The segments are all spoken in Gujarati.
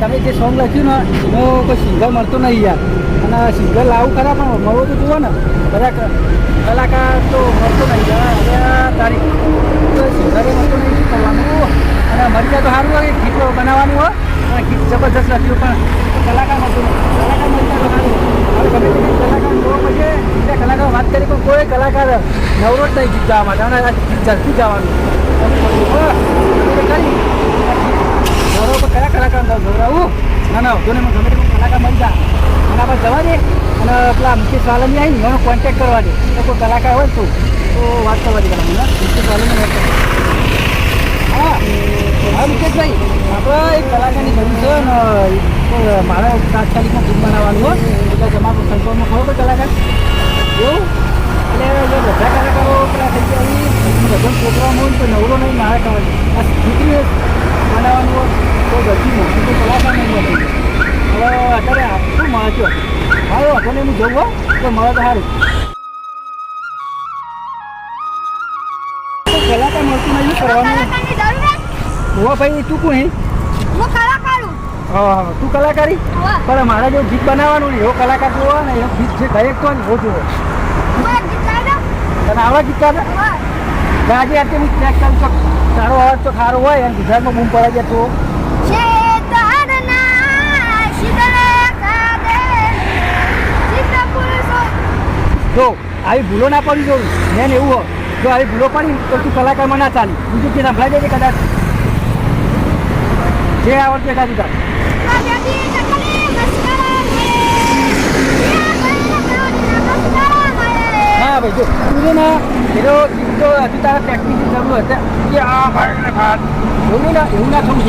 તમે જે સોંગ લખ્યું ને, એનો કોઈ સિંગર મળતો નહીં યાર. અને સિંગર લાવું ખરા, પણ મળવો તો જુઓ ને. બધા કલાકાર તો મળતો નહીં. હવે તારીખ તો સિંગરે મળતો નહીં કરવાનું? અને મરી જાય તો સારું હોય, ગીત બનાવવાનું હોય. અને ગીત જબરદસ્ત લખ્યું પણ કલાકાર મળતો કલાકાર મળી જાય તો સારું ગમે તે કલાકાર જોવા પડશે બીજા કલાકાર વાત કરી, પણ કોઈ કલાકાર નવરો જ નહીં ગીત ગાવા માટે. અને ગીત ઝડપી જવાનું કરી. કયા કલાકાર ગૌરવું ના ના, વધુ મને ગમે તેવું કલાકાર મળી જા. એના પર જવા દે. અને પેલા મુકેશ વાલની આવી ને એનો કોન્ટેક્ટ કરવા દે. તો કોઈ કલાકાર હોય તું, તો વાત કરવા દે પેલા મને. મુકેશ વાલની વાત હા હા, મુકેશભાઈ, આપણે એક કલાકારની જરૂર છે અને મારે તાત્કાલિકમાં ફિલ્મ બનાવવાનું હોય, એટલે તમારું સંકલ્પમાં ખબર કોઈ કલાકાર. એવું? એટલે બધા કલાકારો પેલા થઈ ગયા બધા પ્રોગ્રામ હોય તો નવરો નહીં, મારે ખબર આ બનાવવાનું હોય તો બધી મોટી તો કલાકાર નહીં મળતી હવે અત્યારે આટલું મળે છે? હાલો આપણને હું જવું હોય તો મળે તો સારું. કલાકાર મળતું નહીં કરવાનું? હોવા ભાઈ તું કોણ હે? છું તું કલાકારી? પણ મારે જો ગીત બનાવવાનું ને એવો કલાકાર જોવા ને એવો ગીત જે ગાયક તો એવો જોવો. ગીત? તને આવડે ગીત ગાતા? હોવે. આજે આજે હું ચેક કરી. છું તારો અવાજ તો સારો હોય, અને ગુજરાતમાં બૂમ પડે છે તો. જો, આવી ભૂલો ના પડી જોઉં મેન એવું હોય જો આવી ભૂલો પડી, તો તું કલાકારમાં ના ચાલી બીજું કે સંભળાઈ દેજે કદાચ જે આવડતું એ ગાતું તાર પ્રગતિ ચકલી મસ્કરા મળે. યા કરીને પ્રગતિના મસ્કરા મળે. હા, ભાઈ, જો તું ને એનો તો હજુ તારા પ્રેક્ટિસની જરૂર હતી આ ભાઈ ભાઈ એવું ના એવું ના થવું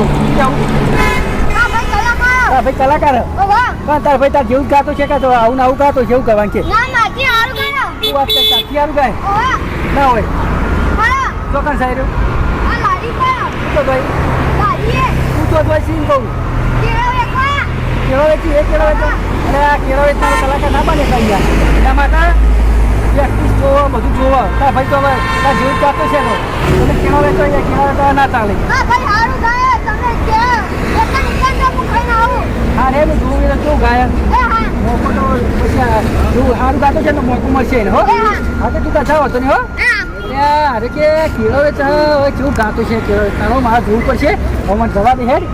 હા ભાઈ કલાકાર. હા ભાઈ કલાકાર. ઓ વાહ. પણ તાર ભાઈ તાર જેવું ગાતો છે કે આવું ને આવું ગાતો છે એવું કરવાનું છે. ના માથી હારું ગાયો. વાત કર તારથી આવું ગાય? ના હોય. હા. ચોકન સાહેબ. તો ભાઈ? લારીએ. તું તો ભાઈ સીન કહું. કેળો કેળો વેચી એ કેળો વેચો અરે આ કેળો વેચનારો કલાકાર ના બને કઈ યાર. એના માટે પ્રેક્ટિસ જોવો બધું જોવો. તાર ભાઈ તો હવે તાર જેવું ગાતો છે ને. તમે કેળો વેચો અહીંયા? વેચવા ના ચાલે. હા ગાયો. તો હું. હા રે હું જોઉં એટલે કેવું ગાયક એ મોકો તો પછી સારું ગાતો છે ને મોકું મળશે ને હો. હા. હા તો તું તા જાવ ને હો. અરે કે કેળો વેચ કેવું ગાતો છે કેળો વેચનારો મારે જોવું પડશે મને જવા દે હેડ.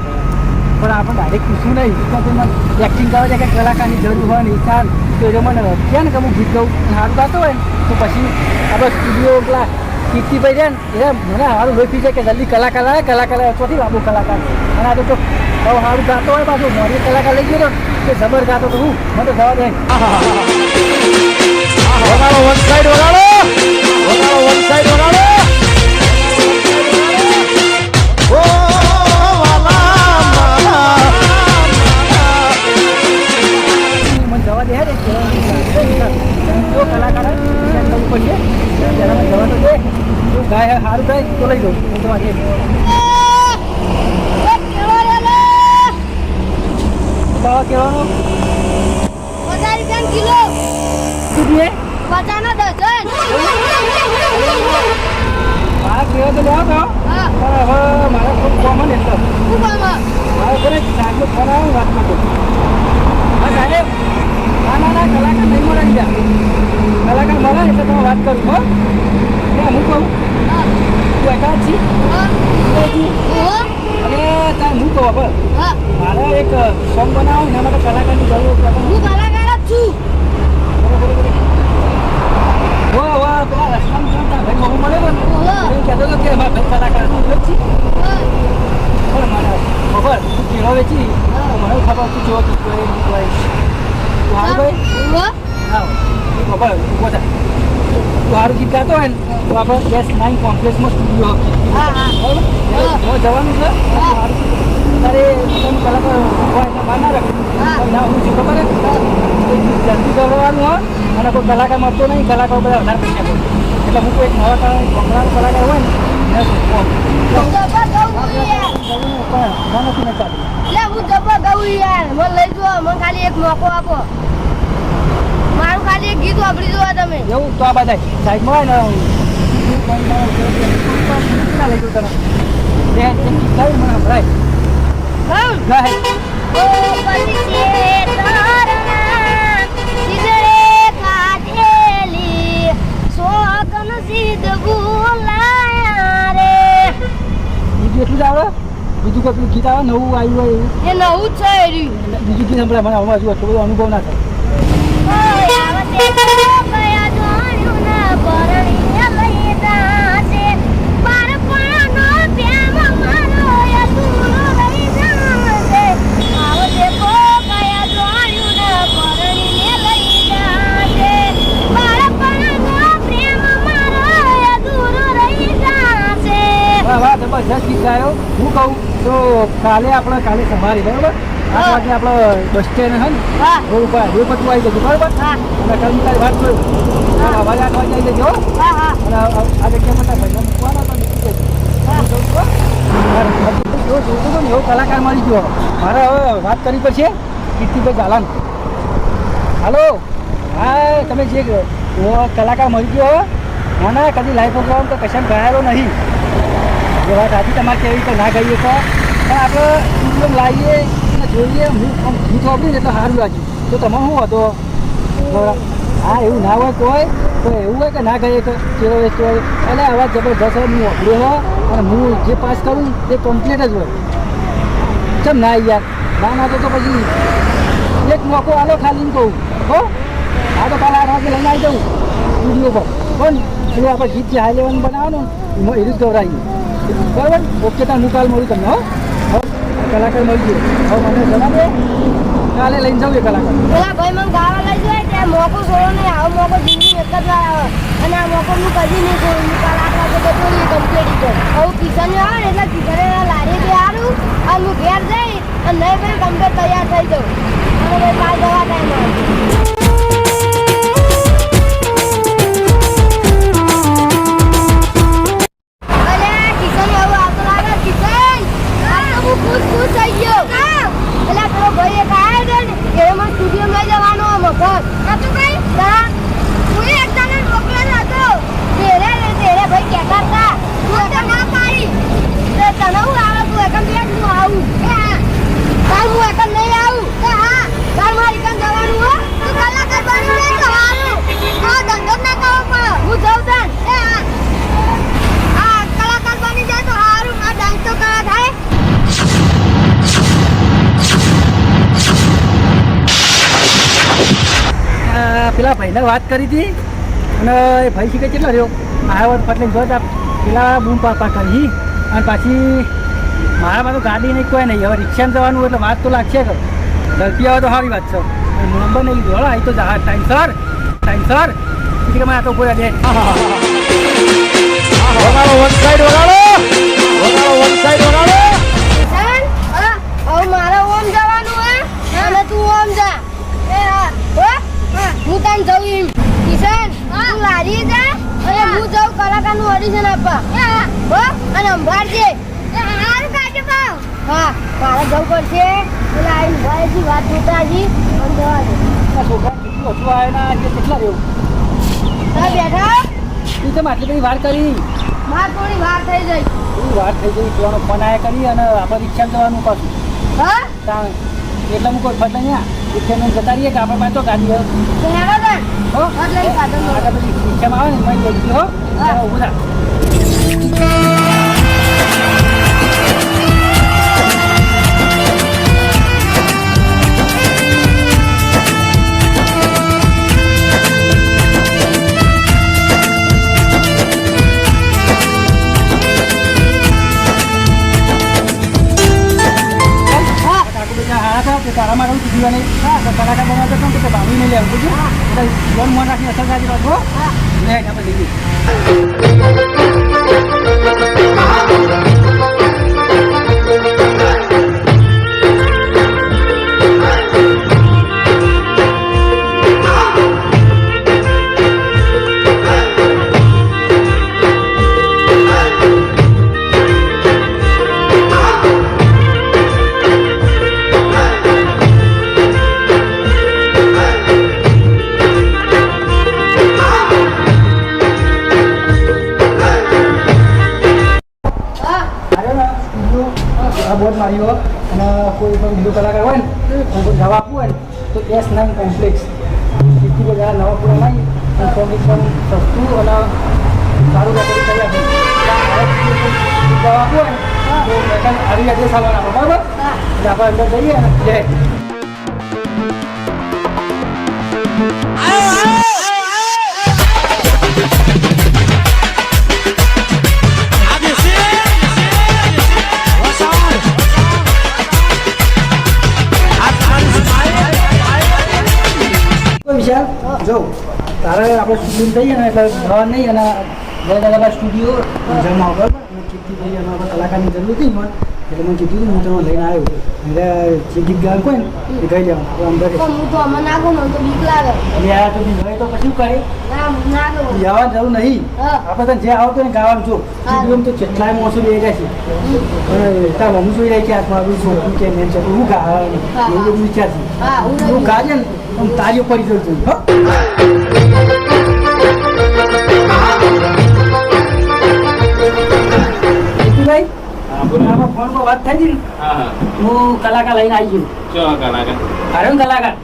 પણ આપણે ડાયરેક્ટ પૂછવું નહીં. તો તેમાં એક્ટિંગ કરવા છે કે કલાકારની જરૂર હોય ને ઈચ્છા તો એ મને કે ને કે હું ગીત ગાઉં સારું ગાતો હોય ને, તો પછી આપણે સ્ટુડિયો પેલા કીર્તિભાઈ રહે ને, એ મને સારું લોહી છે કે જલ્દી કલાકાર આવે કલાકાર આવે ચોથી બાબુ કલાકાર. અને આ તો સારું ગાતો હોય, પાછું મોરી કલાકાર લઈ ગયો કે જબર ગાતો તો હું, મને તો જવા દે. વગાડો વન સાઈડ વગાડો. વગાડો વન સાઈડ વગાડો. કલાકારે કરવું પડશે જરા જવાનું છે. તું ગાય સારું થાય તો લઈ લઉં હું તમારી ભાવ કહેવાનો પચાસ રૂપિયા કિલો શું છે પચાસ ના દસ ભાવ કહેવો તો જાઓ કહો પણ હવે મારા ખૂબ કોમન એટલે. ખૂબ કોમન મારે સાહેબ ફોન વાત માટે સાહેબ? ના ના ના કલાકાર નહીં મળે બીજા કલાકાર મળે એટલે તમે વાત કરું હો. એ હું કહું? તું એકાદ છી? અને તાર હું કહું હવે? મારે એક સોંગ બનાવો એના માટે કલાકારની જરૂર હું કલાકાર જ છું વાહ વાહ પેલા રસ્તામાં ત્યાં તારા ભાઈ બહુ મળેલો ને ઓહો એવું કહેતો હતો કે મારા ભાઈ કલાકાર તું જ છી હા પણ મને ખબર તું કેળો વેચી તો મને ખબર તું જો તું કોઈ તું કોઈ તું હારું ભાઈ ઓહો હા તું ખબર તું બધા તું સારું ગીત ગાતો આપણે બેસ નાઇન કોમ્પ્લેક્સમાં સ્ટુડિયો હા હા. બરાબર? જવાનું છે? તારે તમે પહેલાં તો બહાર ના રાખે. હા. ના હું છું ખબર? જલ્દી કરવાનું હોય અને કોઈ કલાકાર મળતો નહીં કલાકાર બધા વધારે પૈસા કરે એટલે હું કોઈ નવા કલાકાર કલાકાર હોય ને હું જબ્બર ગાઉં યાર. મને લઈ જો મને ખાલી એક મોકો આપો. મારું ખાલી એક ગીત વાપરી જોવા તમે. એવું? તો આ બધા સાઈડમાં હોય ને બીજું કોઈ ગીત આવે નવું આવ્યું હોય એ નવું છે. બીજું ગીત સંભળાય મને હમણાં હજુ એટલો બધો અનુભવ ના થાય ઓય આવતે કયા જોણ્યું ના પરણીને લઈ જાશે. બાળપણનો પ્રેમ મારો અધૂરો રહી જાશે. આવતે કયા જોણ્યું ના પરણીને લઈ જાશે. બાળપણનો પ્રેમ મારો અધૂરો રહી જાશે. વાહ વાહ જબરજસ્ત ગીત ગાયો હું કહું તો કાલે આપણે કાલે સવારે બરાબર? આઠ. વાગે આપણે બસ સ્ટેન્ડ હે ને? હા. રોડ ઉપર હાઈવે પર તું આવી જજો બરાબર? અને કાલે તારી વાત કરું. અવાજ આઠ વાગે આવી જજો હા. હા અને આ જગ્યા પર તારા ભાઈને મૂકવાના તો નીકળી જજો. કલાકાર મળી ગયો. મારે હવે વાત કરવી પડશે. કીર્તિભાઈ ઝાલાન. હાલો? હા તમે જે કલાકાર મળી ગયો હો? ના ના કદી લાઈવ પ્રોગ્રામ તો કશામાં ગયેલો નહીં. એ વાત સાચી તમારે કેવી તો ના ગઈએ તો. પણ આપણે સ્ટુડિયો લાવીએ અને જોઈએ હું આમ ગીત વાપરીને એટલે સારું લાગ્યું. તો તમે શું હતો? હા, એવું ના હોય તોય તો એવું હોય કે ના કહીએ કે કેવો હોય તો એટલે આવા જબરદસ્ત હોય, હું વાપર્યો હો અને હું જે પાસ કરું તે કમ્પ્લીટ જ હોય. કેમ ના યાર? ના ના તો પછી એક મોકો આલો ખાલી કહું. હો? આ તો કાલે આઠ વાગે લઈને આવી દઉં સ્ટુડિયો પર. પણ પેલું આપણે ગીત જે હાઈ લેવલનું બનાવવાનું, એમાં એનું જ ગવરાઈએ બરાબર? ઓકે ત્યાં હું કાલ મળું તમને, હો. કલાકાર મળી હવે મને જણાવે. કાલે લઈને જાઉં એ કલાકાર. પેલા ભાઈ મને ગાવા લઈ જાય ત્યાં મોકો છોડો નહીં. આવો મોકો જિંદગી એક જ વાર આવે. અને આ મોકો હું કદી નહીં છોડું. હું કાલ આઠ પેલા ભાઈને વાત કરી હતી અને એ ભાઈ શીખે કેટલો રહ્યો આવ્યો એટલે જો પેલા બૂમ પાપા કરી અને પાછી મારા તો ગાડી નહીં, કોઈ નહીં. હવે રિક્ષામાં જવાનું એટલે વાત તો લાગશે કે ઝડપી આવે તો સારી વાત છે. નંબર નહીં લીધો. હા, એ તો ટાઈમ સર. Time sir. કે આ તો પૂરા વગાડો વન સાઈડ વગાડો. વન સાઈડ વગાડો. મારે ઓમ જવાનું હે અને તું ઓમ જા એ હા હો હું તને જઉં એમ. કિશન તું લારી જા અને હું. જાઉં કલાકારનું ઓડિશન આપવા. હો અને સંભાળજે હારું કાઢજો પાવ હા મારે જવું પડશે. પેલા આવીને ભાઈથી વાત જોતાજી અને જવા દે છોકરા કેટલું હતું ના રહ્યું? બેઠા તું તો આટલી બધી વાર કરી? માર થોડી વાર થઈ ગઈ. શું વાર થઈ ગઈ પેલો ફોન આયા કરી અને આપણે રિક્ષા જવાનું પાછું. હા? એટલે હું કોઈ ફટ અહીંયા રિક્ષામાં જતા રહીએ કે આપણે પાસે તો ગાડી. હોય. રિક્ષામાં આવે ને? લઈ જજો હો? ઊભું. લોન મોન રાખી. અસર ગાડી એસ નાઇન કોમ્પ્લેક્સ એટલી બધા નવા પૂરા લાવી અને ફોર્મ એકદમ સસ્તું અને સારું રેકોર્ડિંગ કરી આપે દવા ને તો મેડમ આવી એડ્રેસ આવવાના આપો બરાબર એટલે આપણે અંદર જઈએ અને લે વિશાલ જો. તારે આપણે શૂટિંગ થઈએ ને એટલે જવા નહીં અને બધા સ્ટુડિયો જમા બરાબર? મેં કીધી થઈ અને આપણે કલાકારની જરૂર હતી મને. એટલે મને કીધું હું તમને લઈને આવ્યો એટલે જે ગીત ગાવાનું કોઈ ને એ ગાઈ લેવાનું. અંદર હું તો અમે નાખું મને તો બીક લાગે. એટલે આ તો બી ગયે તો પછી કરે? જવા જવું નહીં. આપણે તને જે આવતો ને ગાવાનું જો. સ્ટુડિયો તો કેટલાય મોસમ લઈ જાય છે. તાર મમ્મી જોઈ રહી છે હાથમાં આપણું છોકરું કે મેં છે હું ગાવાનું? એવું વિચાર છે હું ગાજે ને. પડી હો જીતુભાઈ, હા, બોલો. આમાં ફોનમાં વાત થઈ ને હા હા હું કલાકાર લઈને આવી ગયો કલાકાર અરે કલાકાર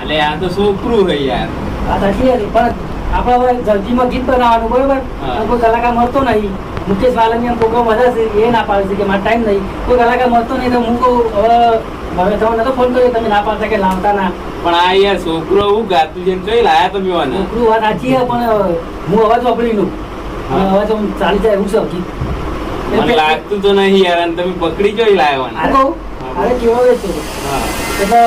અલે આ તો છોકરું હે યાર આ સાચી હતી પણ આપણે હવે જલ્દીમાં ગીત બનાવવાનું બરોબર કોઈ કલાકાર મળતો નહીં મુકેશ વાલનિયા પ્રોગ્રામ વધારે છે એ ના પાડે છે કે મારે ટાઈમ નહીં કોઈ કલાકાર મળતો નહીં તો હું કહું હવે તમે તો ફોન કર્યો તમે ના પાડતા કે લાવતા ના પણ આ યાર છોકરો હું ગાતું ને ચોઈ લાયા તમે વાને છોકરું વાત સાચી છે પણ હું અવાજ વાપરી લઉં. અવાજ આમ ચાલી જાય એવું છે મને લાગતું તો નહીં યાર અને તમે પકડી ચોઈ લાયા અરે વાને કહું અરે કેવો છે એટલે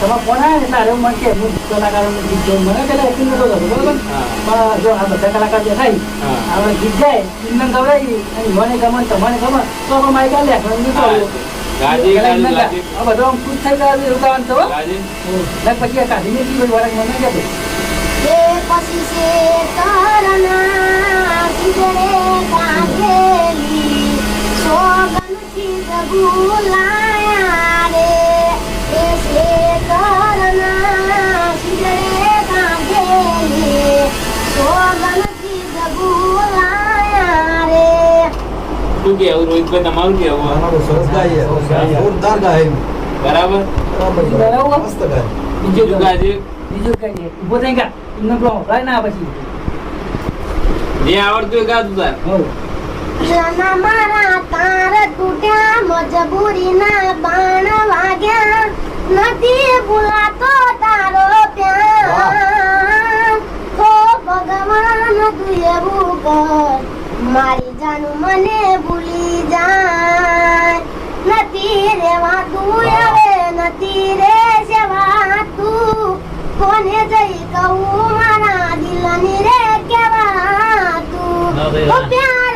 તમે કોણ આવે ને તારે મને કે હું કલાકારોનું ગીત જોઉં મને પેલા એક્ટિંગ નતો થતો બરોબર? પણ જો આ બધા કલાકાર હા. આપણે ગીત જાય એમને ગવડાવી અને મને ગમે તમારે ગમે તો આપણે માઇક આલે આપણે એમ હા. નીકળ્યું. ગાજે, ગાજે. આ બધો આમ ખુશ થઈ ગયા ગાવાનું તો. ગાજે. ને પછી આ કાઢીને જી બધી વાળા મને કહેતો એ પછી છે તરના સિગરે કાઢેલી સોગન ચીજ ભૂલાયા રે એ છે તરના સિગરે કાઢેલી સોગન શું કેવું રોહિતભાઈ તમારું કેવું અમારો સરસ ગાય છે. જોરદાર ગાય બરાબર? બરાબર મસ્ત ગાય. બીજું બીજું ગાજે બીજું કઈ ઊભો થઈ ગયા પેલો હંભળાય ના પછી. જે આવડતું એ ગાતું તાર. હો. જના મારા તાર તૂટ્યા મજબૂરીના બાણ વાગ્યા. નથી ભૂલાતો તારો પ્યાર. ઓ ભગવાન તું એવું કર. મારી જાનું મને ભૂલી જાય નથી રેવાતું હવે નથી રે સેવાતું કોને જઈ કહું મારા દિલની રે કેવાતું તું પ્યાર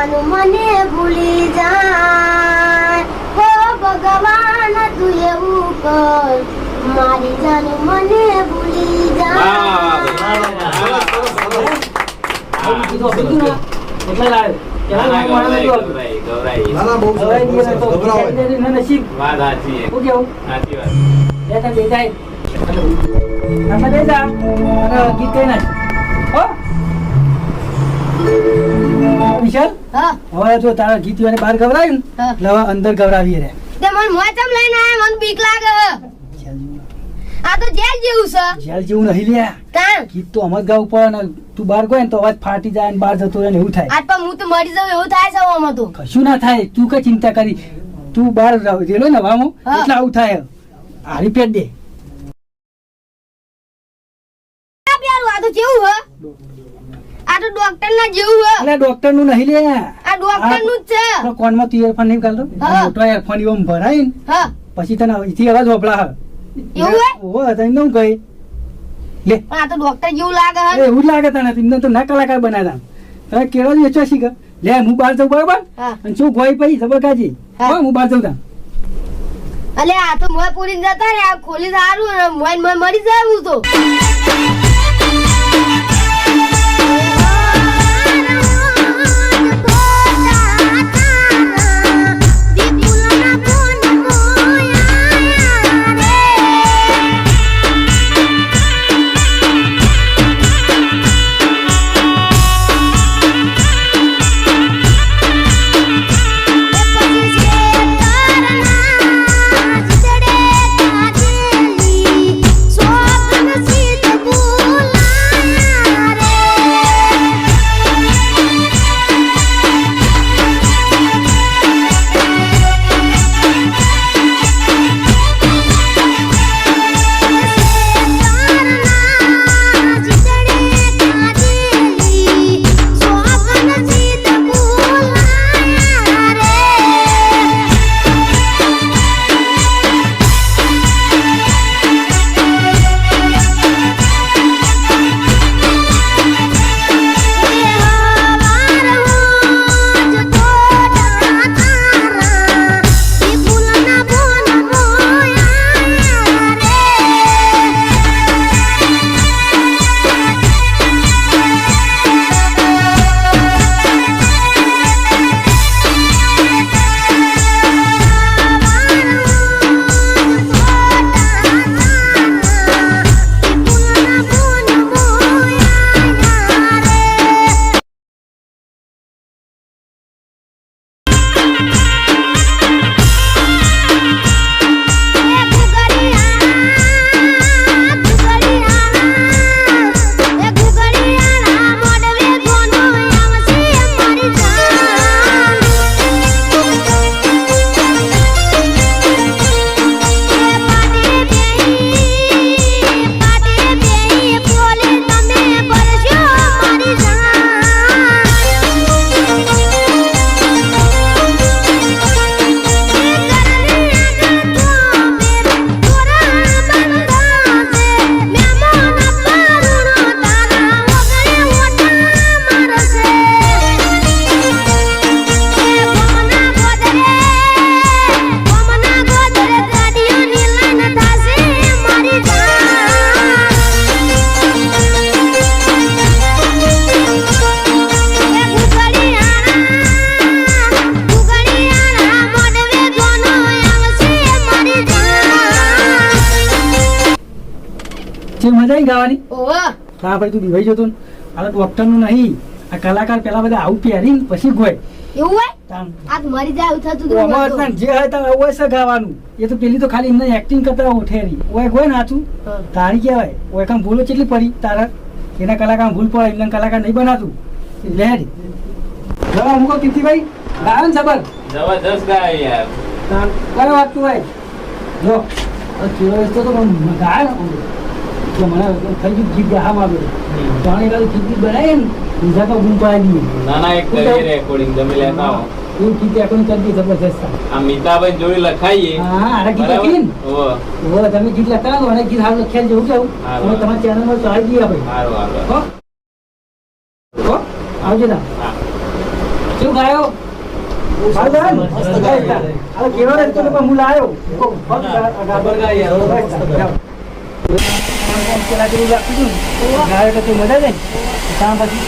મારી મને ભૂલી જાય. ઓ ભગવાન તું એવું કર. મારી જાન મને ભૂલી જાય. જા વિશાલ? હવે જો તારા ગીત વાને બહાર ગવરાયું ને લવા અંદર ગવરાવીએ રે. તે મને મોચમ લઈને આયા મને બીક લાગે. આ તો જેલ જેવું છે. જેલ જેવું નહીં લ્યા કાં ગીત તો અમર ગાવ પડે ને તું બહાર ગયો ને તો અવાજ ફાટી જાય ને બહાર જતો રહે ને એવું થાય. આજ પણ હું તો મરી જાઉં એવું થાય છે આમાં તો. કશું ના થાય તું કઈ ચિંતા કરી? તું બહાર રેલો ને વામો. એટલે આવું થાય. હારી પેટ દે. આ તો જેવું હ. આ તો ડોક્ટર ના જેવું હ. અરે ડોક્ટરનું નહીં લે. ડોક્ટરનું જ છે. કોનમાં તું earphone નહીં કાઢતો મોટો earphone એવો ભરાય ને પછી તને અહીંથી અવાજ વપરા એવું હે? ઓહો તને શું કહે. લે. પણ આ તો ડોક્ટર જેવું લાગે હે એવું લાગે તને. તો ના કલાકાર બનાવ્યા તમે કેળો જ વેચવા શીખ. લે હું બહાર જઉં બરાબર? અને શું ભોય પછી જબરકાજી હા. હું બહાર જઉં તા અલે આ તો મોય પૂરી જતા રે આ ખોલી સારું મોય મરી જાય હું તો. જે મજા આવી ગાવાની. ઓહો. હા ભાઈ તું દિવાઈ જતો ને આ તો ડોક્ટરનું નહીં. આ કલાકાર પેલા બધા આવું પહેરી પછી ગોય. એવું હોય? તામ. મરી જાય એવું થતું તો હતું અમારે મને ત્યાં જે હોય તારે એવું હશે ગાવાનું. એ તો પેલી તો ખાલી એમને એક્ટિંગ કરતા ઉઠેરી ઓય ગોય નાચું તારી કહેવાય. ઓય કામ ભૂલો કેટલી પડી? તારા એના કલાકાર ભૂલ પડે એમને કલાકાર નહીં બનાતું. લેરી જવા મૂકો કીર્તિભાઈ ગાયો ને સબર. જબરદસ્ત ગાય યાર. કયો વાત તું ભાઈ જો. આ તો ગાય ને. કે મને થઈ ગયું ગીત ગાવા માંગ્યો જાણે કાલે ગીત બનાવીએ ને બીજા તો ગુમ દઈએ. નાના એક કરીએ રેકોર્ડિંગ તમે લેતા હો એવું જબરજસ્ત આ મિતાભાઈ જોડે લખાઈએ. હા અરે ગીત લખી ને? ઓ. તમે ગીત લખતા અને ગીત હાલ લખ્યા જેવું કેવું. અમે તમારા ચેનલમાં ચાલી દઈએ આવજો ના શું ગાયો? સારું ગાયો? ને? મસ્ત ગાયો. હવે કેવો રસ્તો તો પણ હું લાયો. બસ, પેલા જેવું લાગતું હતું ને. તો તું મજા જાય ને ત્યાં પછી.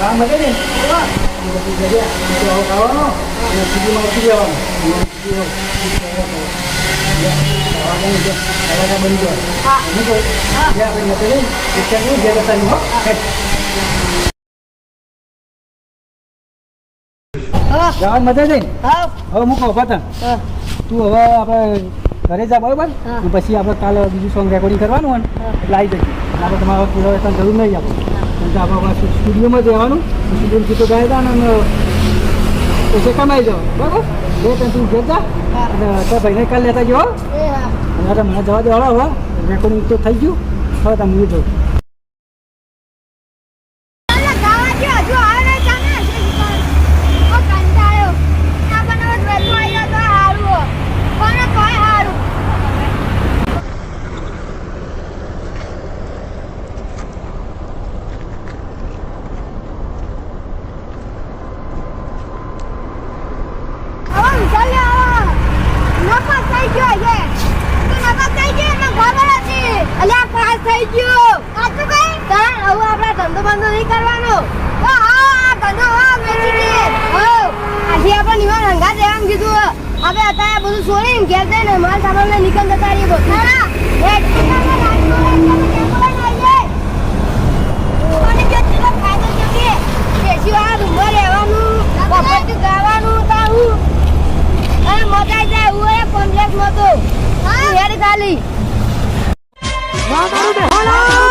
હા મજા ને પછી જગ્યા ખાવાનો અને સીધીમાં ઉતરી જવાનું છે. બની જાય હા. હું કહું જે આપણે મતે લઈને શિક્ષણનું જે બતાવ્યું હો. જવાનું મજા જઈને હવે મૂકો પતંગ તું હવે આપણે ઘરે જા બરોબર? પછી આપણે કાલે બીજું સોંગ રેકોર્ડિંગ કરવાનું હોય ને એટલે આવી જઈએ આપણે તમારે પૂરા વેતન જરૂર નહીં આપણે આપણે સ્ટુડિયોમાં જવાનું સ્ટુડિયો ગીતો ગાય હતા અને પૈસા કમાઈ જાવ બરાબર? બે ત્રણ તું ઘેર જા. અને તો ભાઈને કાલે લેતા જો એ હા. અને મને જવા દેવાડો હવે રેકોર્ડિંગ તો થઈ ગયું. હવે તમે જવું. થઈ ગયો ધંધો બંધો નહીં કરવાનો. હા. આ દેવાનું કીધું હવે અત્યારે બધું છોડીને ઘેર જઈને માલ સામાનને નિકલ જતા રહીએ બધું. ના ગાવાનું તારું અને મજા જાય હું એ કોમ્પ્લેક્સ મતો હા હેડ ખાલી. わかるで。ほら